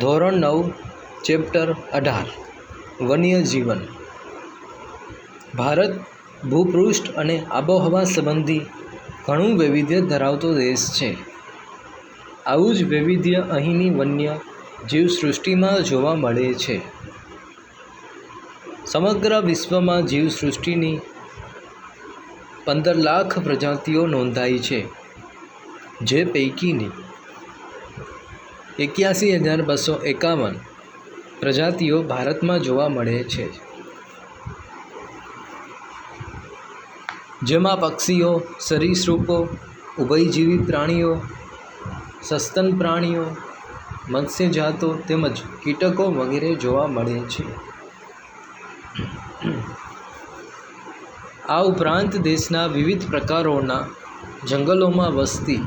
ધોરણ નવ, ચેપ્ટર અઢાર વન્યજીવન ભારત ભૂપૃષ્ઠ અને આબોહવા સંબંધી ઘણું વૈવિધ્ય ધરાવતો દેશ છે. આવું જ વૈવિધ્ય અહીંની વન્ય જીવસૃષ્ટિમાં જોવા મળે છે. સમગ્ર વિશ્વમાં જીવસૃષ્ટિની પંદર લાખ પ્રજાતિઓ નોંધાઈ છે, જે પૈકીની એક્યાસી હજાર બસો એકાવન પ્રજાતિઓ ભારતમાં જોવા મળે છે. જેમાં પક્ષીઓ, સરીસૃપો, ઉભયજીવી પ્રાણીઓ, સસ્તન પ્રાણીઓ, મત્સ્યજાતો તેમજ કીટકો વગેરે જોવા મળે છે. આ ઉપરાંત દેશના વિવિધ પ્રકારોના જંગલોમાં વસતી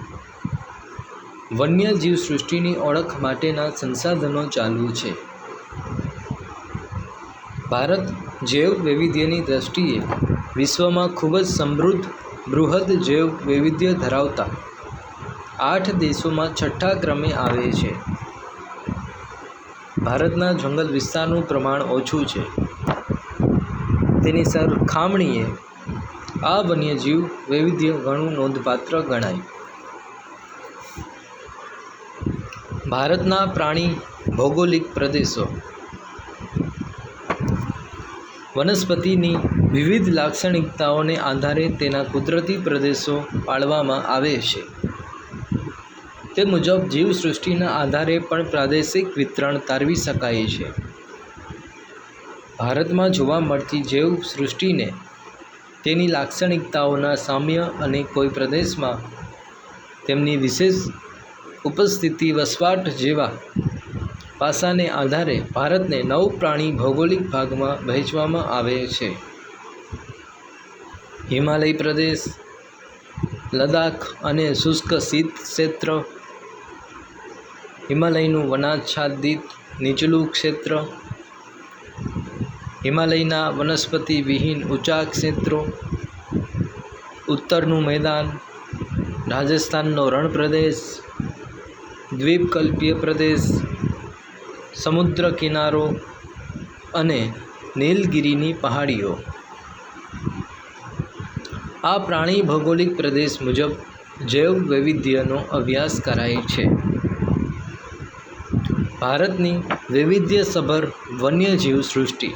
વન્ય જીવસૃષ્ટિની ઓળખ માટેના સંસાધનો ચાલુ છે. ભારત જૈવ વૈવિધ્યની દ્રષ્ટિએ વિશ્વમાં ખૂબ જ સમૃદ્ધ બૃહદ જૈવ વૈવિધ્ય ધરાવતા આઠ દેશોમાં છઠ્ઠા ક્રમે આવે છે. ભારતના જંગલ વિસ્તારનું પ્રમાણ ઓછું છે. તેની સરખામણીએ આ વન્યજીવ વૈવિધ્ય ઘણું નોંધપાત્ર ગણાય. ભારતના પ્રાણી ભૌગોલિક પ્રદેશો. વનસ્પતિની વિવિધ લાક્ષણિકતાઓને આધારે તેના કુદરતી પ્રદેશો પાળવામાં આવે છે. તે મુજબ જીવસૃષ્ટિના આધારે પણ પ્રાદેશિક વિતરણ તારવી શકાય છે. ભારતમાં જોવા મળતી જીવસૃષ્ટિને તેની લાક્ષણિકતાઓના સામ્ય અને કોઈ પ્રદેશમાં તેમની વિશેષ ઉપસ્થિતિ વસવાટ જેવા પાસાને આધારે ભારતને નવ પ્રાણી ભૌગોલિક ભાગમાં વહેંચવામાં આવે છે. હિમાલય પ્રદેશ, લદ્દાખ અને શુષ્ક શીત ક્ષેત્ર, હિમાલયનું વનાચ્છાદિત નીચલું ક્ષેત્ર, હિમાલયના વનસ્પતિ વિહીન ઊંચા ક્ષેત્રો, ઉત્તરનું મેદાન, રાજસ્થાનનો રણ પ્રદેશ દ્વીપકલ્પીય પ્રદેશ, સમુદ્ર કિનારો અને નીલગિરીની પહાડીઓ. આ પ્રાણી ભૌગોલિક પ્રદેશ મુજબ જૈવ વૈવિધ્યનો અભ્યાસ કરાય છે. ભારતની વૈવિધ્યસભર વન્યજીવ સૃષ્ટિ.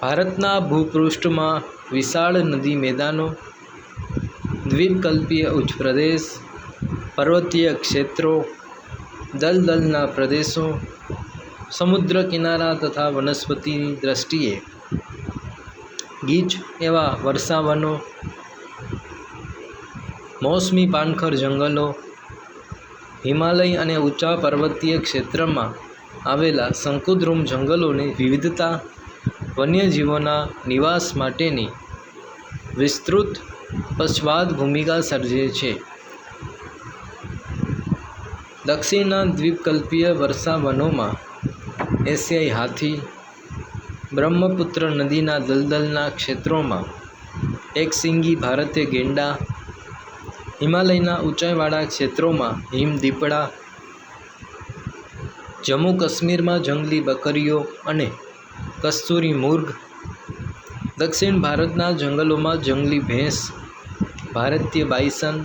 ભારતના ભૂપૃષ્ઠમાં વિશાળ નદી મેદાનો, દ્વીપકલ્પીય ઉચ્ચ પ્રદેશ પર્વતીય ક્ષેત્રો, દલદલના પ્રદેશો, સમુદ્ર કિનારા તથા વનસ્પતિની દ્રષ્ટિએ ગીચ એવા વર્ષાવનો મોસમી પાનખર જંગલો, હિમાલય અને ઊંચા પર્વતીય ક્ષેત્રમાં આવેલા શંકુદ્રુમ જંગલોની વિવિધતા વન્યજીવોના નિવાસ માટેની વિસ્તૃત પશ્ચાદ ભૂમિકા સર્જે છે. દક્ષિણના દ્વીપકલ્પીય વર્ષાવનોમાં એશિયાઈ હાથી, બ્રહ્મપુત્ર નદીના દલદલના ક્ષેત્રોમાં એકશીંગી ભારતીય ગેંડા, હિમાલયના ઊંચાઈવાળા ક્ષેત્રોમાં હિમદીપડા જમ્મુ કાશ્મીરમાં જંગલી બકરીઓ અને કસ્તુરી મુર્ગ, દક્ષિણ ભારતના જંગલોમાં જંગલી ભેંસ, ભારતીય બાયસન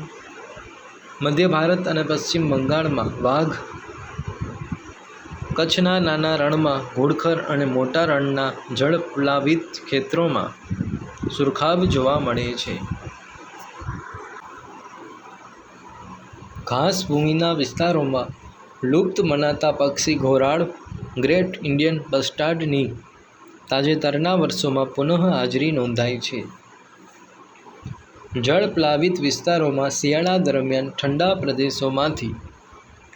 મધ્ય ભારત અને પશ્ચિમ બંગાળમાં વાઘ કચ્છના નાના રણમાં ઘોડખર અને મોટા રણના જળપ્લાવિત ક્ષેત્રોમાં સુરખાબ જોવા મળે છે. ઘાસભૂમિના વિસ્તારોમાં લુપ્ત મનાતા પક્ષી ઘોરાડ ગ્રેટ ઇન્ડિયન બસ્ટાર્ડની તાજેતરના વર્ષોમાં પુનઃ હાજરી નોંધાઈ છે. જળપ્લાવિત વિસ્તારોમાં શિયાળા દરમિયાન ઠંડા પ્રદેશોમાંથી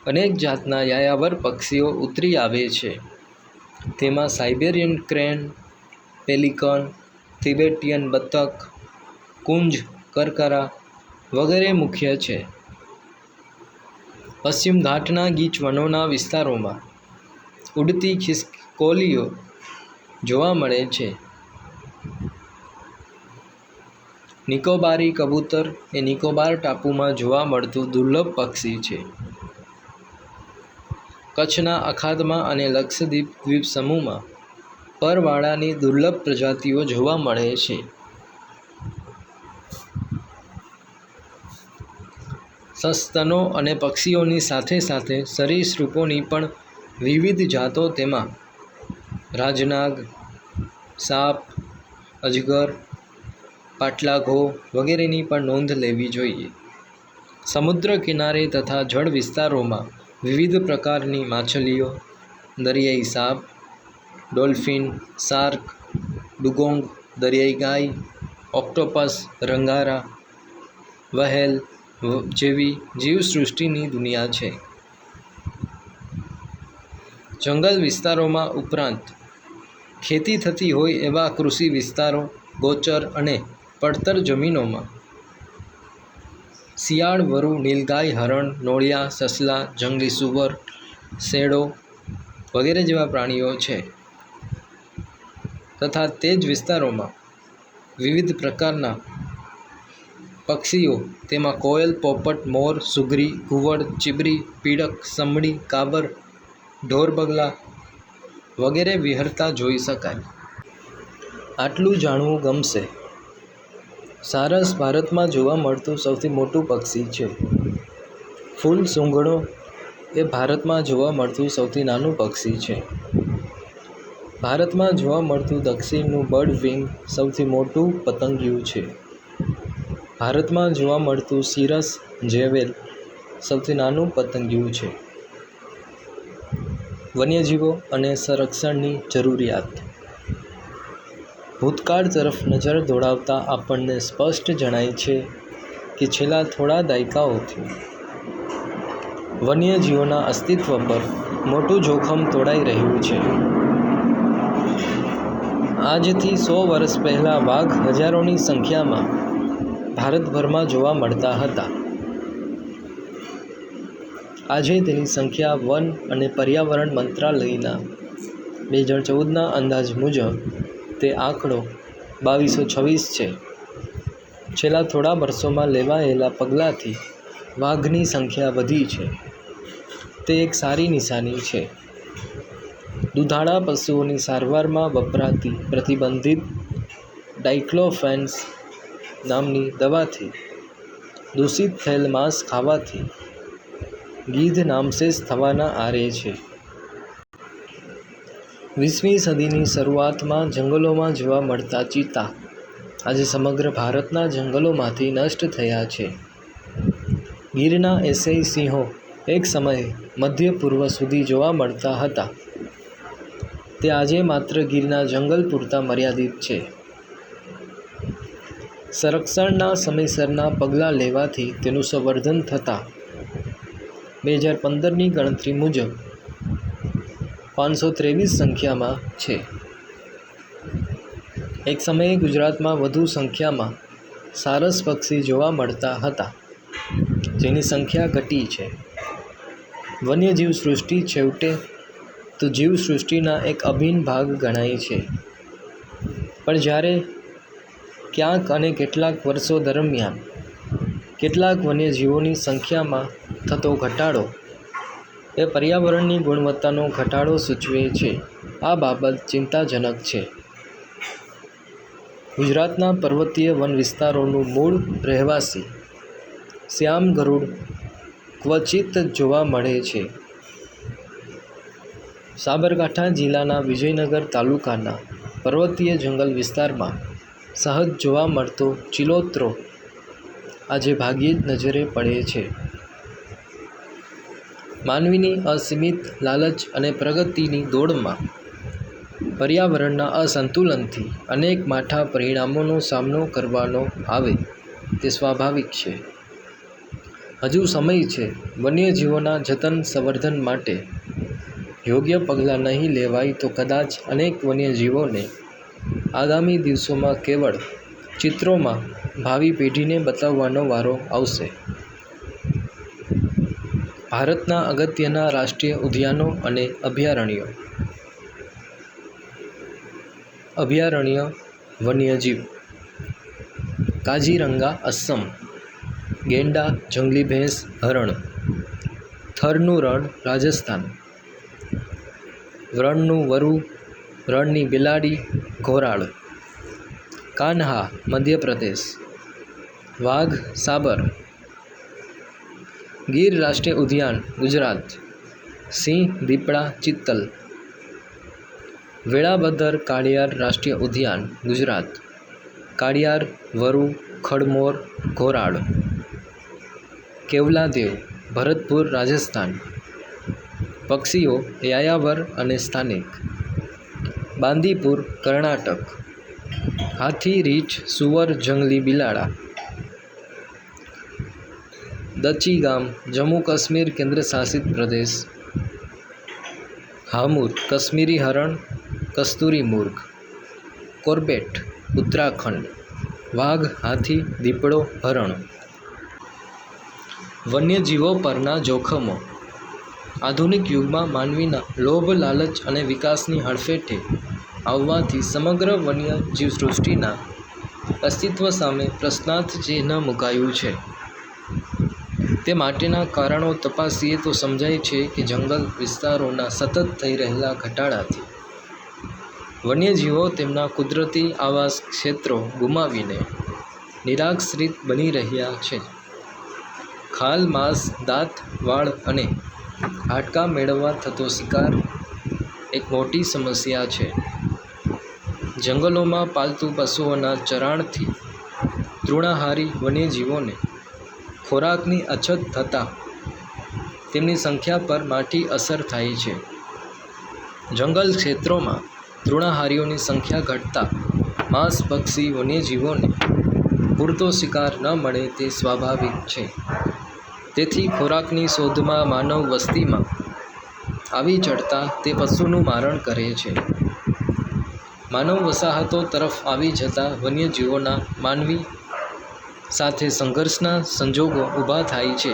અનેક જાતના યાયાવર પક્ષીઓ ઉતરી આવે છે. તેમાં સાઇબેરિયન ક્રેન, પેલિકન, તિબેટિયન બતક, કુંજ, કરકરા વગેરે મુખ્ય છે. પશ્ચિમ ઘાટના ગીચ વનોના વિસ્તારોમાં ઉડતી ખિસકોલીઓ જોવા મળે છે. નિકોબારી કબૂતર એ નિકોબાર ટાપુમાં જોવા મળતું દુર્લભ પક્ષી છે. કચ્છના અખાતમાં અને લક્ષદ્વીપ દ્વીપ સમૂહમાં પરવાળાની દુર્લભ પ્રજાતિઓ જોવા મળે છે. સસ્તનો અને પક્ષીઓની સાથે સાથે સરીસૃપોની પણ વિવિધ જાતો તેમાં રાજનાગ, સાપ, અજગર પાટલા ઘો વગેરેની પણ નોંધ લેવી જોઈએ. સમુદ્ર કિનારે તથા જળ વિસ્તારોમાં વિવિધ પ્રકારની માછલીઓ, દરિયાઈ સાપ, ડોલ્ફિન શાર્ક ડુગોંગ, દરિયાઈ ગાય, ઓક્ટોપસ, રંગારા, વહેલ જેવી જીવસૃષ્ટિની દુનિયા છે. જંગલ વિસ્તારોમાં ઉપરાંત ખેતી થતી હોય એવા કૃષિ વિસ્તારો, ગોચર અને પડતર જમીનોમાં. શિયાળ, વરુ, નીલગાય, હરણ, નોળિયા, સસલા, જંગલી સુવર, શેડો વગેરે જેવા પ્રાણીઓ છે. તથા તે જ વિસ્તારોમાં વિવિધ પ્રકારના પક્ષીઓ, તેમાં કોયલ, પોપટ, મોર, સુગરી, ઘુવડ, ચીબરી, પીડક સમડી કાબર ઢોરબગલા વગેરે વિહરતા જોઈ શકાય. આટલું જાણવું ગમશે. સારસ ભારતમાં જોવા મળતું સૌથી મોટું પક્ષી છે. ફૂલ સૂંઘણો એ ભારતમાં જોવા મળતું સૌથી નાનું પક્ષી છે. ભારતમાં જોવા મળતું દક્ષિણનું બર્ડ વિંગ સૌથી મોટું પતંગિયું છે. ભારતમાં જોવા મળતું સિરસ જેવેલ સૌથી નાનું પતંગિયું છે. વન્યજીવો અને સંરક્ષણની જરૂરિયાત ભૂતકાળ તરફ નજર દોડાવતા આપણને સ્પષ્ટ જણાય છે કે છેલ્લા થોડા દાયકાઓથી વન્યજીવોના અસ્તિત્વ પર મોટું જોખમ તોડાઈ રહ્યું છે. આજથી સો વર્ષ પહેલાં વાઘ હજારોની સંખ્યામાં ભારતભરમાં જોવા મળતા હતા. આજે તેની સંખ્યા વન અને પર્યાવરણ મંત્રાલયના બે હજાર ચૌદના અંદાજ મુજબ તે આંકડો બાવીસો છવ્વીસ છે. છેલ્લા થોડા વર્ષોમાં લેવાયેલા પગલાંથી વાઘની સંખ્યા વધી છે. તે એક સારી નિશાની છે. દુધાળા પશુઓની સારવારમાં વપરાતી પ્રતિબંધિત ડાઇક્લોફેન્સ નામની દવાથી દૂષિત થયેલ માંસ ખાવાથી ગીધ નામશેષ થવાના આરે છે. વીસમી સદીની શરૂઆતમાં જંગલોમાં જોવા મળતા ચિત્તા આજે સમગ્ર ભારતના જંગલોમાંથી નષ્ટ થયા છે. ગીરના એસઈ સિંહો એક સમયે મધ્ય પૂર્વ સુધી જોવા મળતા હતા. તે આજે માત્ર ગીરના જંગલ પૂરતા મર્યાદિત છે. સંરક્ષણના સમયસરના પગલાં લેવાથી તેનું સંવર્ધન થતાં બે હજાર પંદરની ગણતરી મુજબ પાંચસો ત્રેવીસ સંખ્યામાં છે. એક સમયે ગુજરાતમાં વધુ સંખ્યામાં સારસ પક્ષી જોવા મળતા હતા, જેની સંખ્યા ઘટી છે. વન્યજીવ સૃષ્ટિ છેવટે તો જીવસૃષ્ટિના એક અભિન્ન ભાગ ગણાય છે. પણ જ્યારે ક્યાંક અને કેટલાક વર્ષો દરમિયાન કેટલાક વન્યજીવોની સંખ્યામાં થતો ઘટાડો એ પર્યાવરણની ગુણવત્તાનો ઘટાડો સૂચવે છે. આ બાબત ચિંતાજનક છે. ગુજરાતના પર્વતીય વન વિસ્તારોનું મૂળ રહેવાસી શ્યામ ગરુડ ક્વચિત જોવા મળે છે. સાબરકાંઠા જિલ્લાના વિજયનગર તાલુકાના પર્વતીય જંગલ વિસ્તારમાં સહજ જોવા મળતો ચિલોત્રો આજે ભાગ્યે જ નજરે પડે છે. માનવીની અસીમિત લાલચ અને પ્રગતિની દોડમાં પર્યાવરણના અસંતુલનથી અનેક માઠા પરિણામોનો સામનો કરવાનો આવે તે સ્વાભાવિક છે. હજુ સમય છે વન્યજીવોના જતન સંવર્ધન માટે. યોગ્ય પગલાં નહીં લેવાય તો કદાચ અનેક વન્યજીવોને આગામી દિવસોમાં કેવળ ચિત્રોમાં ભાવિ પેઢીને બતાવવાનો વારો આવશે. ભારતના અગત્યના રાષ્ટ્રીય ઉદ્યાનો અને અભયારણ્યો. અભયારણ્ય વન્યજીવ. કાજીરંગા અસમ. ગેંડા જંગલી ભેંસ હરણ. થરનું રણ રાજસ્થાન. રણનું વરુ રણની બિલાડી, ઘોરાળ. કાન્હા મધ્યપ્રદેશ. વાઘ સાબર. ગીર રાષ્ટ્રીય ઉદ્યાન, ગુજરાત. સિંહ દીપડા ચિત્તલ. વેળાભદ્ર કાળિયાર રાષ્ટ્રીય ઉદ્યાન, ગુજરાત. કાળિયાર, વરુ, ખડમોર, ઘોરાડ. કેવલાદેવ, ભરતપુર, રાજસ્થાન. પક્ષીઓ, યાયાવર અને સ્થાનિક. બાંદીપુર, કર્ણાટક. હાથી, રીંછ, સુવર, જંગલી બિલાડા. દચી ગામ, જમ્મુ કાશ્મીર કેન્દ્રશાસિત પ્રદેશ. હામુર કશ્મીરી હરણ, કસ્તુરી મુર્ગ કોર્બેટ, ઉત્તરાખંડ. વાઘ, હાથી, દીપડો, હરણ. વન્યજીવો પરના જોખમો. આધુનિક યુગમાં માનવીના લોભ, લાલચ અને વિકાસની હડફેટે આવવાથી સમગ્ર વન્ય જીવસૃષ્ટિના અસ્તિત્વ સામે પ્રશ્નાર્થ ચિહ્ન મુકાયું છે. તે માટેના કારણો તપાસીએ તો સમજાય છે કે જંગલ વિસ્તારોના સતત થઈ રહેલા ઘટાડાથી. વન્યજીવો તેમના કુદરતી આવાસ ક્ષેત્રો ગુમાવીને નિરાશ્રિત બની રહ્યા છે. ખાલ, માંસ, દાંત, વાળ અને હાડકા મેળવવા થતો શિકાર એક મોટી સમસ્યા છે. જંગલોમાં પાલતુ પશુઓના ચરાણથી તૃણાહારી વન્યજીવોને ખોરાકની અછત થતાં તેમની સંખ્યા પર માઠી અસર થાય છે. જંગલ ક્ષેત્રોમાં તૃણાહારીઓની સંખ્યા ઘટતા માંસ, પક્ષી, વન્યજીવોને પૂરતો શિકાર ન મળે તે સ્વાભાવિક છે. તેથી ખોરાકની શોધમાં માનવ વસ્તીમાં આવી ચડતા તે પશુનું મારણ કરે છે. માનવ વસાહતો તરફ આવી જતા વન્યજીવોના માનવી સાથે સંઘર્ષના સંજોગો ઊભા થાય છે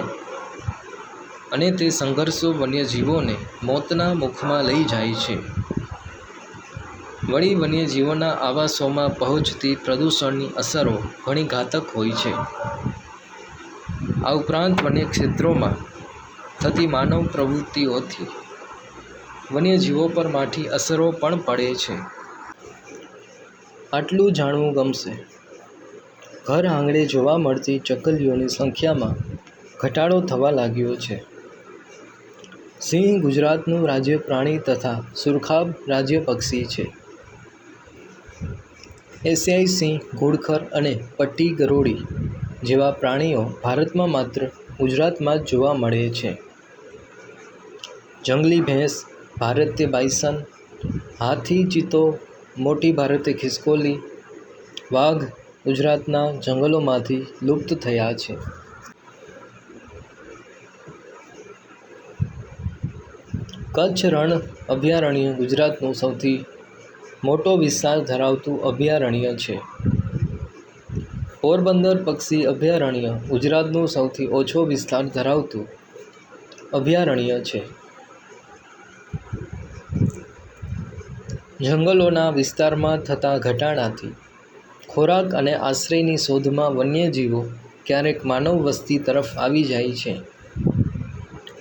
અને તે સંઘર્ષો વન્યજીવોને મોતના મુખમાં લઈ જાય છે. વળી વન્યજીવોના આવાસોમાં પહોંચતી પ્રદૂષણની અસરો ઘણી ઘાતક હોય છે. આ ઉપરાંત વન્ય ક્ષેત્રોમાં થતી માનવ પ્રવૃત્તિઓથી વન્યજીવો પર માઠી અસરો પણ પડે છે. આટલું જાણવું ગમશે. ઘર આંગણે જોવા મળતી ચકલીઓની સંખ્યામાં ઘટાડો થવા લાગ્યો છે. સિંહ ગુજરાતનું રાજ્ય પ્રાણી તથા સુરખાબ રાજ્ય પક્ષી છે. એશિયાઈ સિંહ, ઘુડખર અને પટ્ટી ગરોળી જેવા પ્રાણીઓ ભારતમાં માત્ર ગુજરાતમાં જ જોવા મળે છે. જંગલી ભેંસ, ભારતીય બાયસન, હાથી ચિત્તો મોટી ભારતીય ખિસકોલી, વાઘ ગુજરાતના જંગલોમાંથી લુપ્ત થયા છે. કચ્છ રણ અભયારણ્ય ગુજરાતનું સૌથી મોટો વિસ્તાર ધરાવતું અભયારણ્ય છે. પોરબંદર પક્ષી અભયારણ્ય ગુજરાતનું સૌથી ઓછો વિસ્તાર ધરાવતું અભયારણ્ય છે. જંગલોના વિસ્તારમાં થતા ઘટાડાથી ખોરાક અને આશ્રયની શોધમાં વન્યજીવો ક્યારેક માનવ વસ્તી તરફ આવી જાય છે.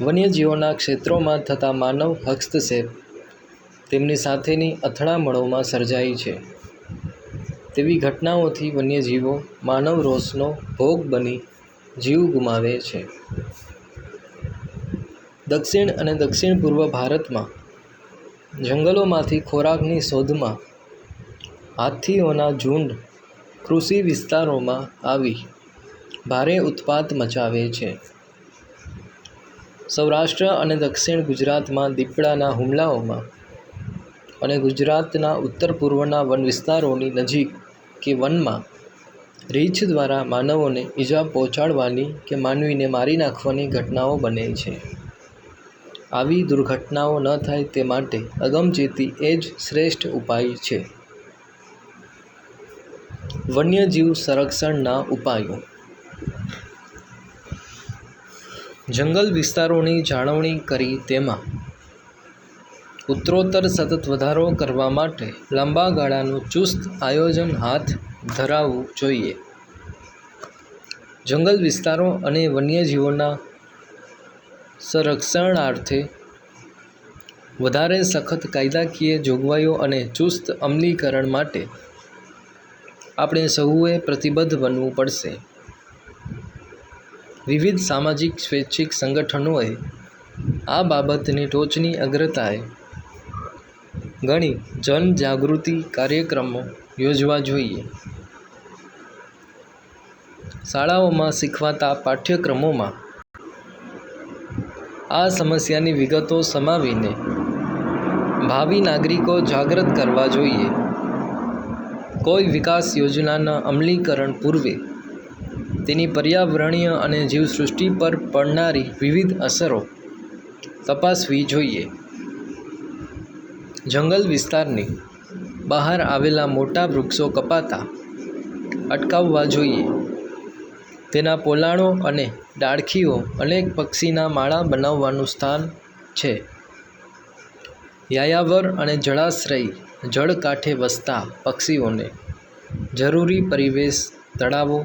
વન્યજીવોના ક્ષેત્રોમાં થતા માનવ હસ્તક્ષેપ તેમની સાથેની અથડામણોમાં સર્જાય છે. તેવી ઘટનાઓથી વન્યજીવો માનવ રોષનો ભોગ બની જીવ ગુમાવે છે. દક્ષિણ અને દક્ષિણ પૂર્વ ભારતમાં જંગલોમાંથી ખોરાકની શોધમાં હાથીઓના ઝુંડ કૃષિ વિસ્તારોમાં આવી ભારે ઉત્પાત મચાવે છે. સૌરાષ્ટ્ર અને દક્ષિણ ગુજરાતમાં દીપડાના હુમલાઓમાં અને ગુજરાતના ઉત્તર પૂર્વના વન વિસ્તારોની નજીક કે વનમાં રીંછ દ્વારા માનવોને ઈજા પહોંચાડવાની કે માનવીને મારી નાખવાની ઘટનાઓ બને છે. આવી દુર્ઘટનાઓ ન થાય તે માટે અગમચેતી એ જ શ્રેષ્ઠ ઉપાય છે. વન્યજીવ સંરક્ષણના ઉપાયો. જંગલ વિસ્તારોની જાળવણી કરી તેમાં ઉત્તરોત્તર સતત વધારો કરવા માટે લાંબા ગાળાનું ચુસ્ત આયોજન હાથ ધરાવવું જોઈએ. જંગલ વિસ્તારો અને વન્યજીવોના સંરક્ષણાર્થે વધારે સખત કાયદાકીય જોગવાઈઓ અને ચુસ્ત અમલીકરણ માટે આપણે સહુએ પ્રતિબદ્ધ બનવું પડશે. વિવિધ સામાજિક, સ્વૈચ્છિક સંગઠનોએ આ બાબતને ટોચની અગ્રતાએ ઘણી જનજાગૃતિ કાર્યક્રમો યોજવા જોઈએ. શાળાઓમાં શીખવાતા પાઠ્યક્રમોમાં આ સમસ્યાની વિગતો સમાવીને ભાવિ નાગરિકો જાગૃત કરવા જોઈએ. કોઈ વિકાસ યોજનાના અમલીકરણ પૂર્વે તેની પર્યાવરણીય અને જીવસૃષ્ટિ પર પડનારી વિવિધ અસરો તપાસવી જોઈએ. જંગલ વિસ્તારની બહાર આવેલા મોટા વૃક્ષો કપાતા અટકાવવા જોઈએ. તેના પોલાણો અને ડાળખીઓ અનેક પક્ષીના માળા બનાવવાનું સ્થાન છે. યાયાવર અને જળાશ્રય જળ કાંઠે વસતા પક્ષીઓને જરૂરી પરિવેશ તળાવો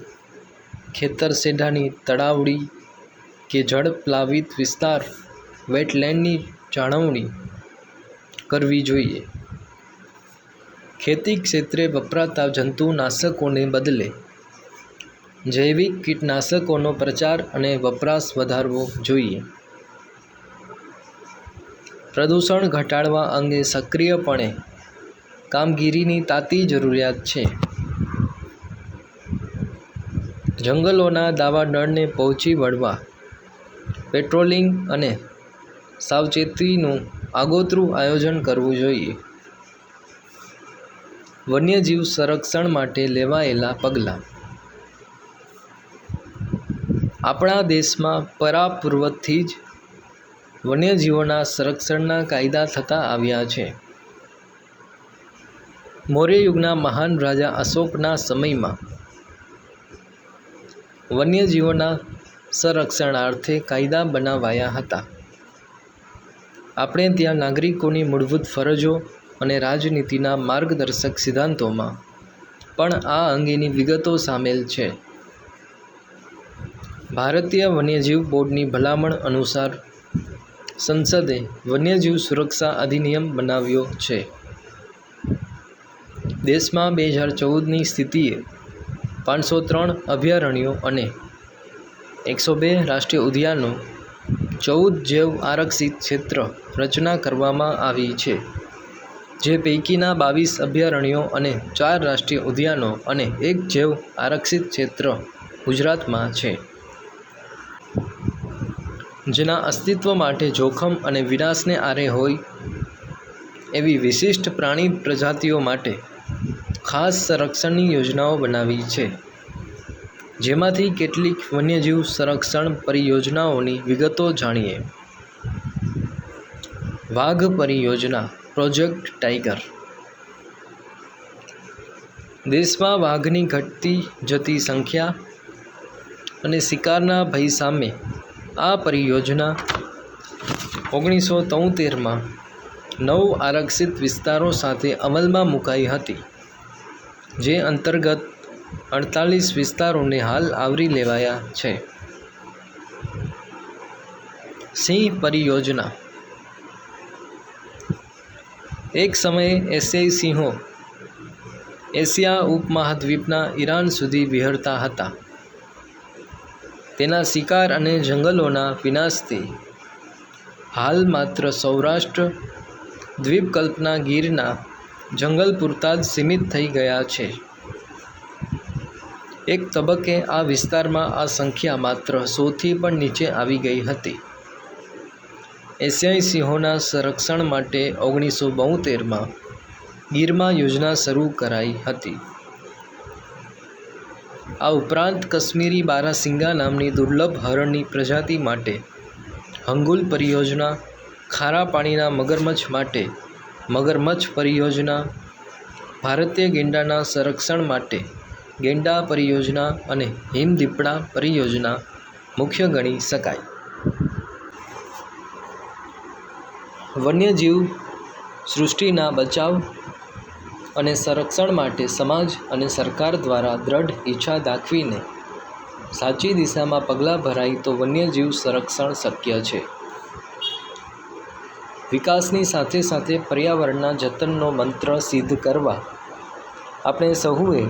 ખેતરસેઢાની તળાવડી કે જળપ્લાવિત વિસ્તાર વેટલેન્ડની જાળવણી કરવી જોઈએ. ખેતી ક્ષેત્રે વપરાતા જંતુનાશકોને બદલે જૈવિક કીટનાશકોનો પ્રચાર અને વપરાશ વધારવો જોઈએ. પ્રદૂષણ ઘટાડવા અંગે સક્રિયપણે કામગીરીની તાતી જરૂરિયાત છે. જંગલોના દાવાનળને પહોંચી વળવા, પેટ્રોલિંગ અને સાવચેતીનું આગોતરું આયોજન કરવું જોઈએ. વન્યજીવ સંરક્ષણ માટે લેવાયેલા પગલાં. આપણા દેશમાં પરાપૂર્વથી જ વન્યજીવોના સંરક્ષણના કાયદા થતા આવ્યા છે. મૌર્ય યુગના મહાન રાજા અશોકના સમયમાં વન્યજીવોના સંરક્ષણાર્થે કાયદા બનાવાયા હતા. આપણે ત્યાં નાગરિકોની મૂળભૂત ફરજો અને રાજનીતિના માર્ગદર્શક સિદ્ધાંતોમાં પણ આ અંગેની વિગતો સામેલ છે. ભારતીય વન્યજીવ બોર્ડની ભલામણ અનુસાર સંસદે વન્યજીવ સુરક્ષા અધિનિયમ બનાવ્યો છે. દેશમાં બે હજાર ચૌદની સ્થિતિએ પાંચસો ત્રણ અભયારણ્યો અને એકસો બે રાષ્ટ્રીય ઉદ્યાનો ચૌદ જૈવ આરક્ષિત ક્ષેત્ર રચના કરવામાં આવી છે, જે પૈકીના બાવીસ અભયારણ્યો અને ચાર રાષ્ટ્રીય ઉદ્યાનો અને એક જૈવ આરક્ષિત ક્ષેત્ર ગુજરાતમાં છે. જેના અસ્તિત્વ માટે જોખમ અને વિનાશને આરે હોય એવી વિશિષ્ટ પ્રાણી પ્રજાતિઓ માટે ખાસ સંરક્ષણની યોજનાઓ બનાવી છે. જેમાંથી કેટલીક વન્યજીવ સંરક્ષણ પરિયોજનાઓની વિગતો જાણીએ. વાઘ પરિયોજના, પ્રોજેક્ટ ટાઈગર. દેશમાં વાઘની ઘટતી જતી સંખ્યા અને શિકારના ભય સામે આ પરિયોજના ઓગણીસો તોતેરમાં નવ આરક્ષિત વિસ્તારો સાથે અમલમાં મુકાઈ હતી. જે અંતર્ગત અડતાલીસ વિસ્તારોને હાલ આવરી લેવાયા છે. સિંહ પરિયોજના. એક સમયે એશિયાઈ સિંહો એશિયા ઉપમહાદ્વીપના ઈરાન સુધી વિહરતા હતા. તેના શિકાર અને જંગલોના વિનાશથી હાલ માત્ર સૌરાષ્ટ્ર દ્વીપકલ્પના ગીરના જંગલ પૂરતા જ સીમિત થઈ ગયા છે. એક તબક્કે આ વિસ્તારમાં આ સંખ્યા માત્ર સોથી પણ નીચે આવી ગઈ હતી. એશિયાઈ સિંહોના સંરક્ષણ માટે ઓગણીસો બોતેરમાં ગીરમાં યોજના શરૂ કરાઈ હતી. આ ઉપરાંત કશ્મીરી બારાસિંગા નામની દુર્લભ હરણની પ્રજાતિ માટે હંગુલ પરિયોજના, ખારા પાણીના મગરમચ્છ માટે મગરમચ્છ પરિયોજના, ભારતીય ગેંડાના સંરક્ષણ માટે ગેંડા પરિયોજના અને હિમદીપડા પરિયોજના મુખ્ય ગણી શકાય. વન્યજીવ સૃષ્ટિના બચાવ અને સંરક્ષણ માટે સમાજ અને સરકાર દ્વારા દ્રઢ ઈચ્છા દાખવીને સાચી દિશામાં પગલાં ભરાય તો વન્યજીવ સંરક્ષણ શક્ય છે. વિકાસની સાથે સાથે પર્યાવરણના જતનનો મંત્ર સિદ્ધ કરવા. આપણે સહુએ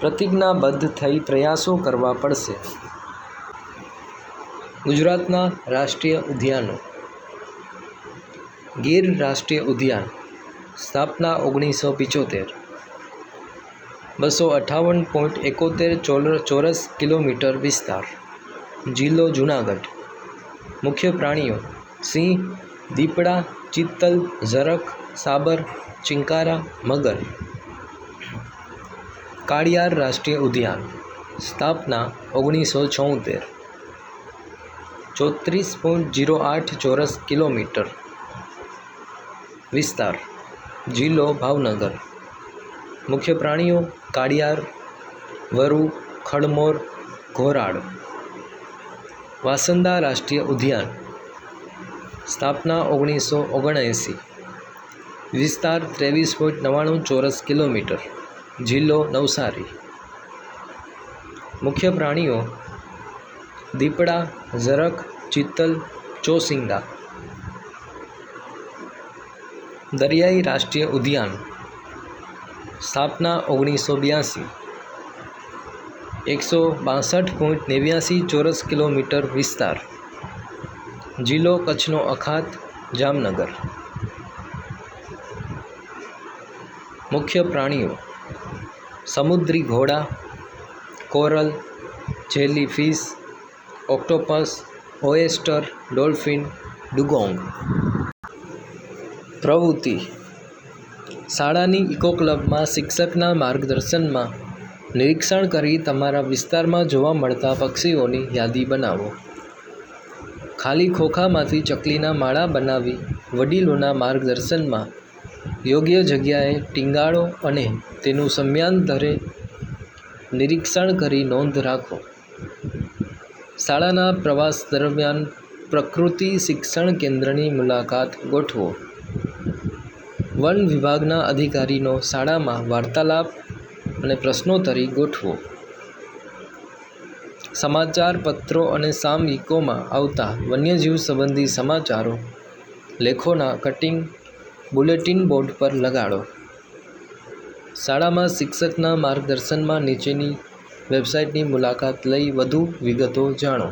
પ્રતિજ્ઞાબદ્ધ થઈ પ્રયાસો કરવા પડશે. ગુજરાતના રાષ્ટ્રીય ઉદ્યાનો. ગીર રાષ્ટ્રીય ઉદ્યાન. સ્થાપના ઓગણીસો પિચોતેર. બસો અઠ્ઠાવન પોઈન્ટ એકોતેર ચોરસ કિલોમીટર વિસ્તાર. જિલ્લો જુનાગઢ. મુખ્ય પ્રાણીઓ. સિંહ દીપડા, ચિત્તલ ઝરખ સાબર, ચિંકારા, મગર. કાળિયાર રાષ્ટ્રીય ઉદ્યાન. સ્થાપના ઓગણીસો છોંતેર. ચોત્રીસ પોઈન્ટ જીરો આઠ ચોરસ કિલોમીટર. વિસ્તાર. જિલ્લો ભાવનગર. મુખ્ય પ્રાણીઓ કાળિયાર, વરુ, ખડમોર ઘોરાડ વાસંદા રાષ્ટ્રીય ઉદ્યાન. સ્થાપના ઓગણીસો ઓગણએંસી. વિસ્તાર ત્રેવીસ પોઈન્ટ નવ્વાણું ચોરસ કિલોમીટર. જિલ્લો નવસારી. મુખ્ય પ્રાણીઓ દીપડા ઝરખ ચિત્તલ, ચોસિંગા. દરિયાઈ રાષ્ટ્રીય ઉદ્યાન. સ્થાપના ઓગણીસો બ્યાસી. એકસો બાસઠ પોઈન્ટ નેવ્યાસી ચોરસ કિલોમીટર વિસ્તાર. જિલ્લો કચ્છનો અખાત જામનગર. મુખ્ય પ્રાણીઓ. સમુદ્રી ઘોડા, coral, jellyfish, octopus, oyster, dolphin, dugong. પ્રવૃત્તિ. શાળાની ઇકો ક્લબમાં શિક્ષકના માર્ગદર્શનમાં નિરીક્ષણ કરી તમારા વિસ્તારમાં જોવા મળતા પક્ષીઓની યાદી બનાવો. ખાલી ખોખામાંથી ચકલીના માળા બનાવી વડીલોના માર્ગદર્શનમાં યોગ્ય જગ્યાએ ટીંગાળો અને તેનું સમયાંતરે નિરીક્ષણ કરી નોંધ રાખો. શાળાના પ્રવાસ દરમિયાન પ્રકૃતિ શિક્ષણ કેન્દ્રની મુલાકાત ગોઠવો. વન વિભાગના અધિકારીનો શાળામાં વાર્તાલાપ અને પ્રશ્નોત્તરી ગોઠવો. સમાચાર પત્રો અને સામયિકોમાં આવતા વન્યજીવ સંબંધી સમાચારો, લેખોના કટિંગ, બુલેટિન બોર્ડ પર લગાડો. શાળામાં શિક્ષકના માર્ગદર્શનમાં નીચેની વેબસાઇટની મુલાકાત લઈ વધુ વિગતો જાણો.